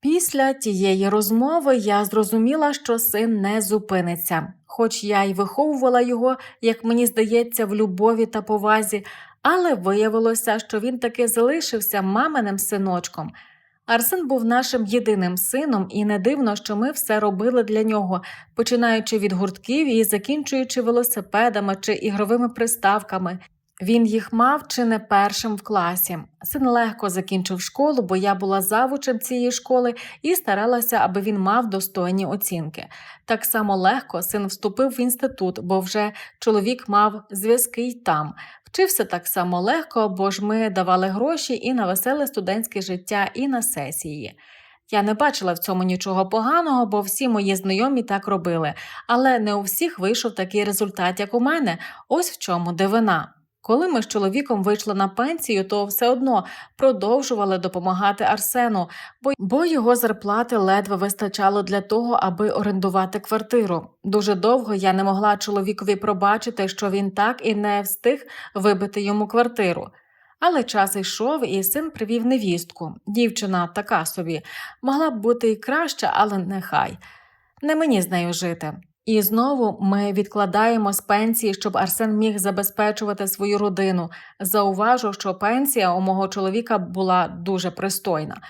Після тієї розмови я зрозуміла, що син не зупиниться, хоч я й виховувала його, як мені здається, в любові та повазі, але виявилося, що він таки залишився маминим синочком. Арсен був нашим єдиним сином, і не дивно, що ми все робили для нього, починаючи від гуртків і закінчуючи велосипедами чи ігровими приставками. Він їх мав чи не першим в класі. Син легко закінчив школу, бо я була завучем цієї школи і старалася, аби він мав достойні оцінки. Так само легко син вступив в інститут, бо вже чоловік мав зв'язки й там. Вчився так само легко, бо ж ми давали гроші і на веселе студентське життя, і на сесії. Я не бачила в цьому нічого поганого, бо всі мої знайомі так робили, але не у всіх вийшов такий результат, як у мене. Ось в чому дивина. Коли ми з чоловіком вийшли на пенсію, то все одно продовжували допомагати Арсену, бо, його зарплати ледве вистачало для того, аби орендувати квартиру. Дуже довго я не могла чоловікові пробачити, що він так і не встиг вибити йому квартиру. Але час йшов, і син привів невістку. Дівчина така собі, могла б бути і краща, але нехай. Не мені з нею жити. І знову ми відкладаємо з пенсії, щоб Арсен міг забезпечувати свою родину. Зауважу, що пенсія у мого чоловіка була дуже пристойна.